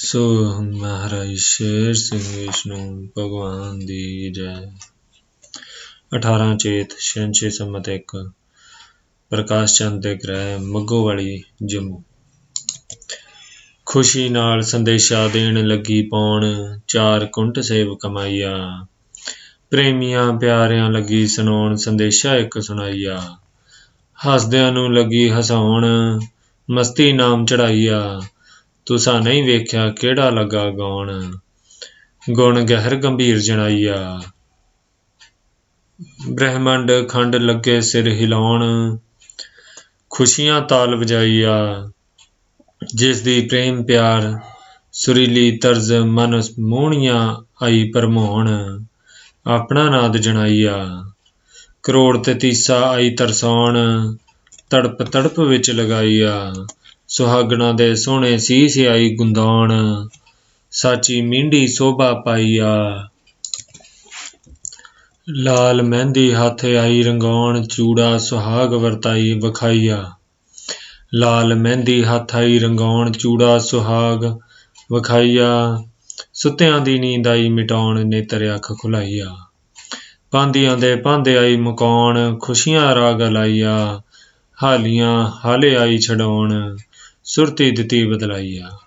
ਸੋ ਮਹਾਰਾਜ ਸ਼ੇਰ ਸਿੰਘ ਵਿਸ਼ਨੂੰ, ਭਗਵਾਨ ਦੀ ਜੈ। 18 ਚੇਤ, ਛੇ ਸੰਮਤ ਇੱਕ, ਪ੍ਰਕਾਸ਼ ਚੰਦ ਦੇ ਗ੍ਰਹਿ, ਮੱਗੋ ਵਾਲੀ ਜੰਮੂ। ਖੁਸ਼ੀ ਨਾਲ ਸੰਦੇਸ਼ਾ ਦੇਣ ਲੱਗੀ ਪਾਉਣ ਚਾਰ ਕੁੰਟ ਸੇਵ ਕਮਾਈਆ। ਪ੍ਰੇਮੀਆਂ ਪਿਆਰਿਆਂ ਲੱਗੀ ਸੁਣਾਉਣ, ਸੰਦੇਸ਼ਾ ਇੱਕ ਸੁਣਾਈਆ। ਹੱਸਦਿਆਂ ਨੂੰ ਲੱਗੀ ਹਸਾਉਣ, ਮਸਤੀ ਨਾਮ ਚੜਾਈਆ। ਤੁਸਾਂ ਨਹੀਂ ਵੇਖਿਆ ਕਿਹੜਾ ਲੱਗਾ ਗਾਉਣ? ਗੁਣ ਗਹਿਰ ਗੰਭੀਰ ਜਣਾਈਆ। ਬ੍ਰਹਿਮੰਡ ਖੰਡ ਲੱਗੇ ਸਿਰ ਹਿਲਾਉਣ, ਖੁਸ਼ੀਆਂ ਤਾਲ ਵਜਾਈਆ। ਜਿਸ ਦੀ ਪ੍ਰੇਮ ਪਿਆਰ ਸੁਰੀਲੀ ਤਰਜ਼ ਮਨ ਮੋਹਣੀਆਂ ਆਈ ਪਰਮੋਹਣ, ਆਪਣਾ ਨਾਦ ਜਣਾਈਆ। ਕਰੋੜ ਤੇ ਤੀਸਾ ਆਈ ਤਰਸਾਉਣ, ਤੜਪ ਤੜਪ ਵਿੱਚ ਲਗਾਈਆ। ਸੁਹਾਗਣਾ ਦੇ ਸੋਹਣੇ ਸੀਸ ਆਈ ਗੁੰਦਾਉਣ ਸਾਚੀ ਮਿੰਡੀ ਸੋਭਾ ਪਾਈਆ। ਲਾਲ ਮਹਿੰਦੀ ਹੱਥ ਆਈ ਰੰਗਾਉਣ, ਚੂੜਾ ਸੁਹਾਗ ਵਰਤਾਈ ਵਖਾਈਆ। ਲਾਲ ਮਹਿੰਦੀ ਹੱਥ ਆਈ ਰੰਗਾਉਣ, ਚੂੜਾ ਸੁਹਾਗ ਵਖਾਈਆ। ਸੁੱਤਿਆਂ ਦੀ ਨੀਂਦ ਆਈ ਮਿਟਾਉਣ, ਨੇਤਰ ਅੱਖ ਖੁਲਾਈਆ। ਪਾਂਦੀਆਂ ਦੇ ਪਾਂਦੇ ਆਈ ਮੁਕਾਉਣ, ਖੁਸ਼ੀਆਂ ਰਾਗ ਲਾਈਆ। ਹਾਲੀਆਂ ਹਾਲੇ ਆਈ ਛਡਾਉਣ। ਸੁਰਤੀ ਦਿੱਤੀ ਬਦਲਾਈਆ।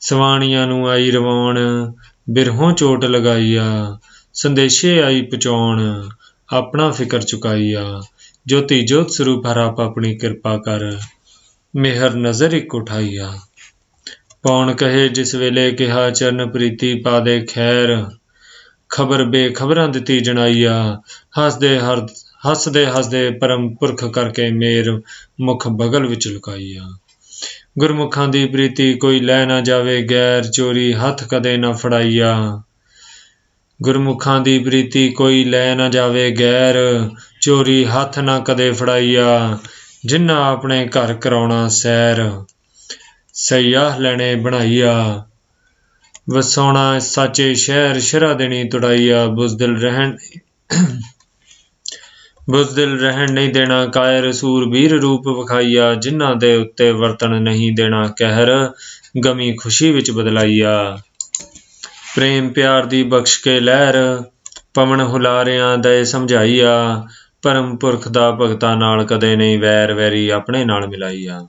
ਸਵਾਣੀਆਂ ਨੂੰ ਆਈ ਰਵਾਉਣ, ਬਿਰਹੋਂ ਚੋਟ ਲਗਾਈਆ। ਸੰਦੇਸ਼ੇ ਆਈ ਪਹੁੰਚਾਉਣ, ਆਪਣਾ ਫਿਕਰ ਚੁਕਾਈਆ। ਜੋਤੀ ਜੋਤ ਸਰੂਪ ਹਰਾਪ ਆਪਣੀ ਕਿਰਪਾ ਕਰ, ਮਿਹਰ ਨਜ਼ਰ ਇੱਕ ਉਠਾਈਆ। ਪੌਣ ਕਹੇ, ਜਿਸ ਵੇਲੇ ਕਿਹਾ, ਚਰਨ ਪ੍ਰੀਤੀ ਪਾ ਦੇ ਖੈਰ। ਖਬਰ ਬੇਖਬਰਾਂ ਦਿੱਤੀ ਜਣਾਈਆ। ਹੱਸਦੇ ਹਰ, ਹੱਸਦੇ ਹੱਸਦੇ ਪਰਮ ਪੁਰਖ ਕਰਕੇ ਮੇਰ ਮੁਖ ਬਗਲ ਵਿੱਚ ਲੁਕਾਈਆ। ਗੁਰਮੁਖਾਂ ਦੀ ਪ੍ਰੀਤੀ ਕੋਈ ਲੈ ਨਾ ਜਾਵੇ, ਗੈਰ ਚੋਰੀ ਹੱਥ ਕਦੇ ਨਾ ਫੜਾਈਆ। ਗੁਰਮੁਖਾਂ ਦੀ ਪ੍ਰੀਤੀ ਕੋਈ ਲੈ ਨਾ ਜਾਵੇ, ਗੈਰ ਚੋਰੀ ਹੱਥ ਨਾ ਕਦੇ ਫੜਾਈਆ। ਜਿਨ੍ਹਾਂ ਆਪਣੇ ਘਰ ਕਰਾਉਣਾ ਸੈਰ ਸਈਆਹ ਲੈਣੇ ਬਣਾਈਆ। ਵਸਾਉਣਾ, ਸਾਚੇ ਸ਼ਹਿਰ ਸ਼ਰਾ ਦੇਣੀ, ਤੁੜਾਈਆ। ਬੁਜ਼ਦਿਲ ਰਹਿਣ ਬੁਜ਼ਦਿਲ ਰਹਿਣ ਨਹੀਂ ਦੇਣਾ, ਕਾਇਰ ਸੂਰਬੀਰ ਰੂਪ ਵਿਖਾਈਆ, ਜਿਨ੍ਹਾਂ ਦੇ ਉੱਤੇ ਵਰਤਣ ਨਹੀਂ ਦੇਣਾ ਕਹਿਰ, ਗਮੀ ਖੁਸ਼ੀ ਵਿੱਚ ਬਦਲਾਈਆ। ਪ੍ਰੇਮ ਪਿਆਰ ਦੀ ਬਖਸ਼ ਕੇ ਲਹਿਰ, ਪਵਨ ਹੁਲਾਰਿਆਂ ਦੇ ਸਮਝਾਈਆ। ਪਰਮ ਪੁਰਖ ਦਾ ਭਗਤਾ ਨਾਲ ਕਦੇ ਨਹੀਂ ਵੈਰ ਵੈਰੀ ਆਪਣੇ ਨਾਲ ਮਿਲਾਈਆ।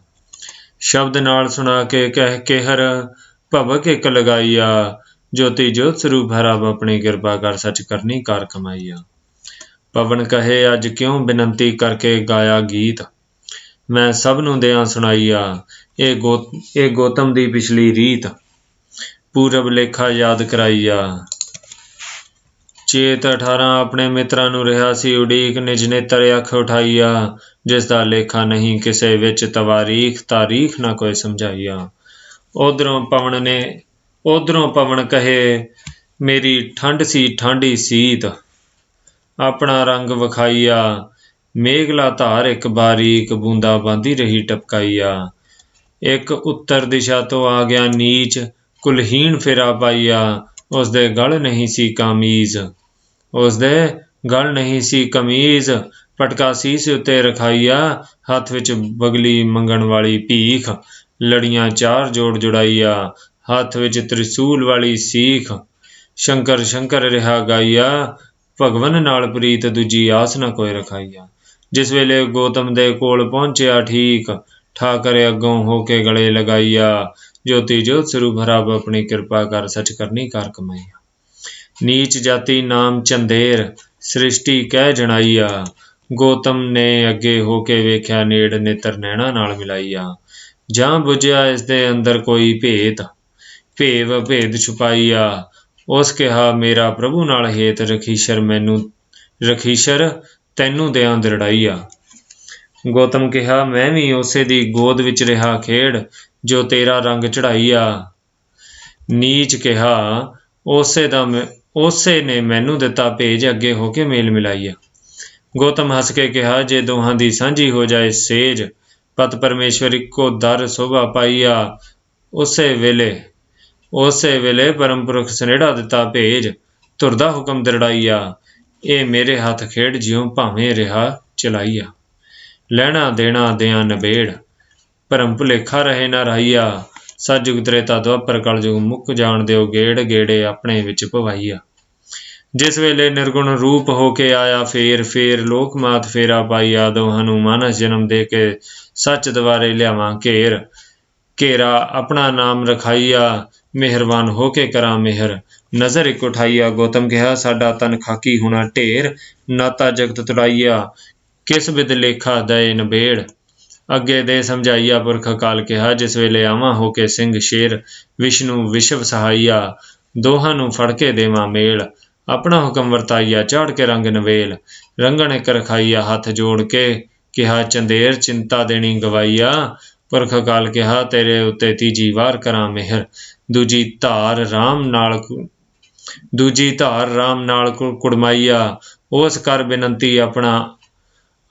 ਸ਼ਬਦ ਨਾਲ ਸੁਣਾ ਕੇ ਕਹਿ ਕਹਿਰ, ਭਵਕ ਇੱਕ ਲਗਾਈਆ। ਜੋਤੀ ਜੋਤ ਸਰੂਪ ਹਰਬ ਆਪਣੀ ਕਿਰਪਾ ਕਰ ਸੱਚ ਕਰਨੀ ਕਾਰ ਕਮਾਈਆ। ਪਵਨ ਕਹੇ, ਅੱਜ ਕਿਉਂ ਬੇਨੰਤੀ ਕਰਕੇ ਗਾਇਆ ਗੀਤ? ਮੈਂ ਸਭ ਨੂੰ ਦਿਆਂ ਸੁਣਾਈਆ, ਇਹ ਗੋ, ਇਹ ਗੋਤਮ ਦੀ ਪਿਛਲੀ ਰੀਤ। ਪੂਰਬ ਲੇਖਾ ਯਾਦ ਕਰਾਈਆ। ਚੇਤ 18 ਆਪਣੇ ਮਿੱਤਰਾਂ ਨੂੰ ਰਿਹਾ ਸੀ, ਉਡੀਕ ਨਿਜ ਨੇਤਰ ਅੱਖ ਉਠਾਈਆ। ਜਿਸ ਦਾ ਲੇਖਾ ਨਹੀਂ, ਕਿਸੇ ਵਿੱਚ ਤਵਾਰੀਖ, ਤਾਰੀਖ ਨਾ ਕੋਈ ਸਮਝਾਈਆ। ਉਧਰੋਂ ਪਵਨ ਨੇ ਉਧਰੋਂ ਪਵਨ ਕਹੇ, ਮੇਰੀ ਠੰਡ ਸੀ ਠੰਡੀ ਸੀਤ। ਆਪਣਾ ਰੰਗ ਵਿਖਾਈਆ। ਮੇਘਲਾ ਧਾਰ ਇੱਕ ਬਾਰੀਕ ਬੂੰਦਾ ਬਾਂਦੀ ਰਹੀ ਟਪਕਾਈਆ। ਇੱਕ ਉੱਤਰ ਦਿਸ਼ਾ ਤੋਂ ਆ ਗਿਆ ਨੀਚ, ਕੁਲਹੀਣ ਫੇਰਾ ਪਾਈਆ। ਉਸ ਦੇ ਗਲ ਨਹੀਂ ਸੀ ਕਮੀਜ਼। ਉਸ ਦੇ ਗਲ ਨਹੀਂ ਸੀ ਕਮੀਜ਼। ਪਟਕਾ ਸੀਸ ਉੱਤੇ ਰਖਾਈਆ। ਹੱਥ ਵਿੱਚ ਬਗਲੀ ਮੰਗਣ ਵਾਲੀ ਭੀਖ। ਲੜੀਆਂ ਚਾਰ ਜੋੜ ਜੁੜਾਈਆ। ਹੱਥ ਵਿੱਚ ਤ੍ਰਿਸੂਲ ਵਾਲੀ ਸੀਖ। ਸ਼ੰਕਰ ਸ਼ੰਕਰ ਰਿਹਾ ਗਾਈਆ। ਭਗਵਨ ਨਾਲ ਪ੍ਰੀਤ ਦੂਜੀ ਆਸ ਨਾ ਕੋਈ ਰਖਾਈਆ। ਜਿਸ ਵੇਲੇ ਗੋਤਮ ਦੇ ਕੋਲ ਪਹੁੰਚਿਆ, ਠੀਕ ਠਾਕਰ ਅੱਗੋਂ ਹੋ ਕੇ ਗਲੇ ਲਗਾਈਆ। ਜੋਤੀ ਜੋਤ ਸਰੂਪ ਹਰਾਬ ਆਪਣੀ ਕਿਰਪਾ ਕਰ ਸਚ ਕਰਨੀ ਕਰ ਕਮਾਈਆ। ਨੀਚ ਜਾਤੀ ਨਾਮ ਚੰਦੇਰ, ਸ੍ਰਿਸ਼ਟੀ ਕਹਿ ਜਣਾਈਆ। ਗੋਤਮ ਨੇ ਅੱਗੇ ਹੋ ਕੇ ਵੇਖਿਆ, ਨੇੜ ਨੇਤਰ ਨੈਣਾ ਨਾਲ ਮਿਲਾਈਆ। ਜਾਂ ਬੁਝਿਆ ਇਸ ਦੇ ਅੰਦਰ ਕੋਈ ਭੇਤ, ਭੇਵ ਭੇਦ ਛੁਪਾਈਆ। ਉਸ ਕਿਹਾ, ਮੇਰਾ ਪ੍ਰਭੂ ਨਾਲ ਹੇਤ ਰਖੀਸ਼ਰ ਮੈਨੂੰ, ਰਖੀਸ਼ਰ ਤੈਨੂੰ ਦਿਆਂ ਦਰੜਾਈਆ ਗੌਤਮ ਕਿਹਾ, ਮੈਂ ਵੀ ਉਸੇ ਦੀ ਗੋਦ ਵਿੱਚ ਰਿਹਾ ਖੇਡ, ਜੋ ਤੇਰਾ ਰੰਗ ਚੜਾਈਆ ਨੀਚ ਕਿਹਾ, ਉਸੇ ਦਾ ਉਸੇ ਨੇ ਮੈਨੂੰ ਦਿੱਤਾ ਭੇਜ ਅੱਗੇ ਹੋ ਕੇ ਮੇਲ ਮਿਲਾਈਆ ਗੌਤਮ ਹੱਸ ਕੇ ਕਿਹਾ, ਜੇ ਦੋਹਾਂ ਦੀ ਸਾਂਝੀ ਹੋ ਜਾਏ ਸੇਜ, ਪਤ ਪਰਮੇਸ਼ਵਰ ਇੱਕੋ ਦਰ ਸੋਭਾ ਪਾਈਆ ਉਸੇ ਵੇਲੇ ਉਸੇ ਵੇਲੇ ਪਰਮਪੁਰਖ ਸਨੇੜਾ ਦਿੱਤਾ, ਭੇਜ, ਤੁਰਦਾ ਹੁਕਮ ਦਰੜਾਈਆ, ਇਹ ਮੇਰੇ ਹੱਥ ਖੇਡ ਜਿਉ ਭਾਵੇਂ ਰਿਹਾ ਚਲਾਈਆ। ਲੈਣਾ ਦੇਣਾ ਦਿਆਂ ਨਬੇੜ ਭਰਮ ਭੁਲੇਖਾ ਰਹੇ ਨਾ ਰਹੀਆ ਸਤਿਯੁਗ ਤ੍ਰੇਤਾ ਦੁਆਪਰ ਕਲਯੁਗ ਮੁੱਕ ਜਾਣ ਦਿਓ, ਗੇੜ ਗੇੜੇ ਆਪਣੇ ਵਿੱਚ ਭਵਾਈਆ ਜਿਸ ਵੇਲੇ ਨਿਰਗੁਣ ਰੂਪ ਹੋ ਕੇ ਆਇਆ, ਫੇਰ ਫੇਰ ਲੋਕ ਮਾਤ ਫੇਰਾ ਪਾਈਆ, ਦੋਹਾਂ ਨੂੰ ਮਾਨਸ ਜਨਮ ਦੇ ਕੇ ਸੱਚ ਦੁਆਰੇ ਲਿਆਵਾਂ ਘੇਰ। ਘੇਰਾ ਆਪਣਾ ਨਾਮ ਰਖਾਈਆ, ਮਿਹਰਬਾਨ ਹੋ ਕੇ ਕਰਾਂ ਮਿਹਰ। ਨਜ਼ਰ ਇੱਕ ਉਠਾਈਆ, ਗੌਤਮ ਕਿਹਾ, ਸਾਡਾ ਤਨ ਖਾਕੀ ਹੋਣਾ ਢੇਰ ਨਾਤਾ ਜਗਤ ਤੁੜਾਈਆ, ਕਿਸ ਵਿਦ ਲੇਖਾ ਦਏ ਨਬੇੜ? ਅੱਗੇ ਦੇ ਸਮਝਾਈਆ ਪੁਰਖ ਕਾਲ ਕਿਹਾ, ਜਿਸ ਵੇਲੇ ਆਵਾਂ ਹੋ ਕੇ ਸਿੰਘ ਸ਼ੇਰ, ਵਿਸ਼ਨੂੰ ਵਿਸ਼ਵ ਸਹਾਈਆ, ਦੋਹਾਂ ਨੂੰ ਫੜ ਕੇ ਦੇਵਾਂ ਮੇਲ। ਆਪਣਾ ਹੁਕਮ ਵਰਤਾਈਆ ਝਾੜ ਕੇ ਰੰਗ ਨਵੇਲ। ਰੰਗਣ ਇੱਕ ਰਖਾਈਆ, ਹੱਥ ਜੋੜ ਕੇ ਕਿਹਾ, ਚੰਦੇਰ ਚਿੰਤਾ ਦੇਣੀ ਗਵਾਈਆ ਪੁਰਖ ਅਕਾਲ ਕਿਹਾ, ਤੇਰੇ ਉੱਤੇ ਤੀਜੀ ਵਾਰ ਕਰਾਂ ਮਿਹਰ। ਦੂਜੀ ਧਾਰ RAM ਨਾਲ ਦੂਜੀ ਧਾਰ RAM ਨਾਲ ਕੁੜਮਾਈਆ, ਉਸ ਕਰ ਬੇਨੰਤੀ ਆਪਣਾ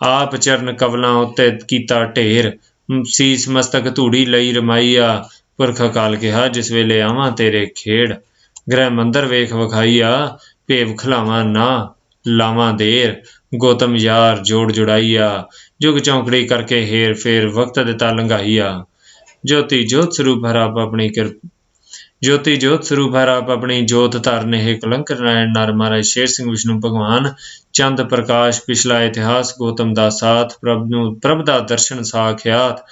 ਆਪ ਚਰਨ ਕਵਲਾਂ ਉੱਤੇ ਕੀਤਾ ਢੇਰ। ਸੀਸ ਮਸਤਕ ਧੂੜੀ ਲਈ ਰਮਾਈਆ, ਪੁਰਖ ਅਕਾਲ ਕਿਹਾ, ਜਿਸ ਵੇਲੇ ਆਵਾਂ ਤੇਰੇ ਖੇੜ। ਗ੍ਰਹਿ ਮੰਦਰ ਵੇਖ ਵਿਖਾਈਆ, ਭੇਵ ਖਲਾਵਾਂ ਨਾ ਲਾਵਾਂ ਦੇਰ। ਗੋਤਮ ਯਾਰ, ਜੋੜ ਜੁੜਾਈਆ, ਜੁਗ ਚੌਂਕੜੀ ਕਰਕੇ ਹੇਰ ਫੇਰ ਵਕਤ ਦਿੱਤਾ ਲੰਘਾਈਆ। ਜੋਤੀ ਜੋਤ ਸਰੂਪ ਹਰ ਆਪਣੀ ਕਿਰਪ ਜੋਤੀ ਜੋਤ ਸਰੂਪ ਹਰ ਆਪਣੀ ਜੋਤ ਧਰਨ ਹੈ ਕਲੰਕ ਨਾਰਾਇਣ ਨਰ ਮਹਾਰਾਜ ਸ਼ੇਰ ਸਿੰਘ ਵਿਸ਼ਨੂੰ ਭਗਵਾਨ, ਚੰਦ ਪ੍ਰਕਾਸ਼ ਪਿਛਲਾ ਇਤਿਹਾਸ ਗੋਤਮ ਦਾ ਸਾਥ, ਪ੍ਰਭ ਨੂੰ, ਪ੍ਰਭ ਦਾ ਦਰਸ਼ਨ ਸਾਖਿਆਤ।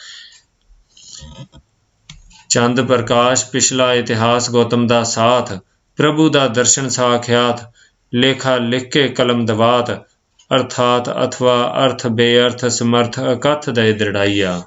ਚੰਦ ਪ੍ਰਕਾਸ਼ ਪਿਛਲਾ ਇਤਿਹਾਸ ਗੌਤਮ ਦਾ ਸਾਥ, ਪ੍ਰਭੂ ਦਾ ਦਰਸ਼ਨ ਸਾਖਿਆਤ, ਲੇਖਾ ਲਿਖ ਕੇ ਕਲਮ ਦਵਾਤ। ਅਰਥਾਤ ਅਥਵਾ ਅਰਥ ਬੇਅਰਥ ਸਮਰਥ ਅਕਥ ਦੇ ਦ੍ਰਿੜਾਈਆ।